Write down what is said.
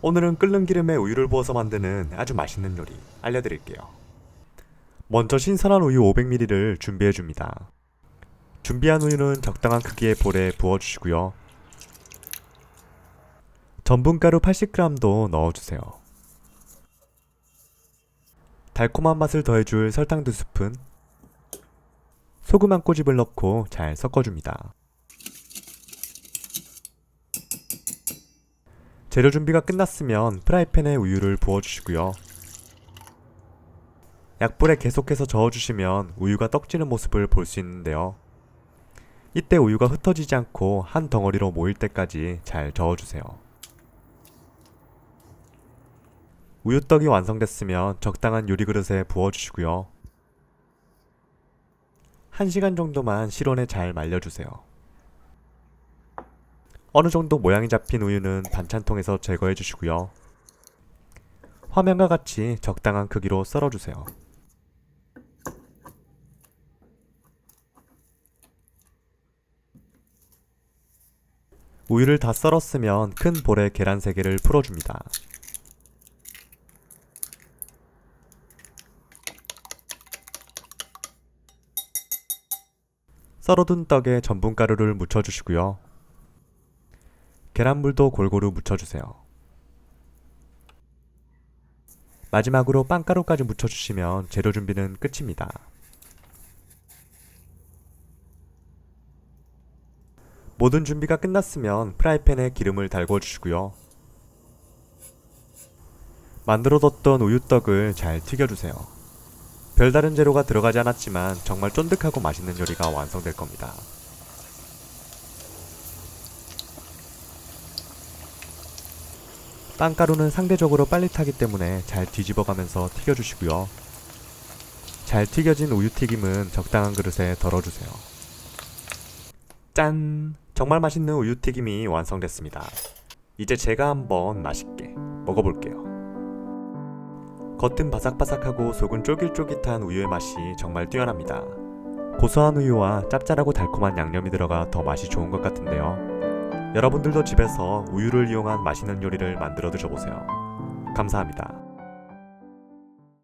오늘은 끓는 기름에 우유를 부어서 만드는 아주 맛있는 요리 알려드릴게요. 먼저 신선한 우유 500ml를 준비해 줍니다. 준비한 우유는 적당한 크기의 볼에 부어 주시고요. 전분가루 80g도 넣어주세요. 달콤한 맛을 더해줄 설탕 2스푼, 소금 한 꼬집을 넣고 잘 섞어줍니다. 재료 준비가 끝났으면 프라이팬에 우유를 부어주시고요. 약불에 계속해서 저어주시면 우유가 떡지는 모습을 볼 수 있는데요. 이때 우유가 흩어지지 않고 한 덩어리로 모일 때까지 잘 저어주세요. 우유떡이 완성됐으면 적당한 요리 그릇에 부어주시고요. 1시간 정도만 실온에 잘 말려주세요. 어느 정도 모양이 잡힌 우유는 반찬통에서 제거해 주시고요. 화면과 같이 적당한 크기로 썰어 주세요. 우유를 다 썰었으면 큰 볼에 계란 3개를 풀어줍니다. 썰어둔 떡에 전분가루를 묻혀주시고요. 계란물도 골고루 묻혀주세요. 마지막으로 빵가루까지 묻혀주시면 재료 준비는 끝입니다. 모든 준비가 끝났으면 프라이팬에 기름을 달궈 주시고요. 만들어뒀던 우유떡을 잘 튀겨주세요. 별다른 재료가 들어가지 않았지만 정말 쫀득하고 맛있는 요리가 완성될 겁니다. 빵가루는 상대적으로 빨리 타기 때문에 잘 뒤집어가면서 튀겨주시고요. 잘 튀겨진 우유튀김은 적당한 그릇에 덜어주세요. 짠! 정말 맛있는 우유튀김이 완성됐습니다. 이제 제가 한번 맛있게 먹어볼게요. 겉은 바삭바삭하고 속은 쫄깃쫄깃한 우유의 맛이 정말 뛰어납니다. 고소한 우유와 짭짤하고 달콤한 양념이 들어가 더 맛이 좋은 것 같은데요. 여러분들도 집에서 우유를 이용한 맛있는 요리를 만들어 드셔보세요. 감사합니다.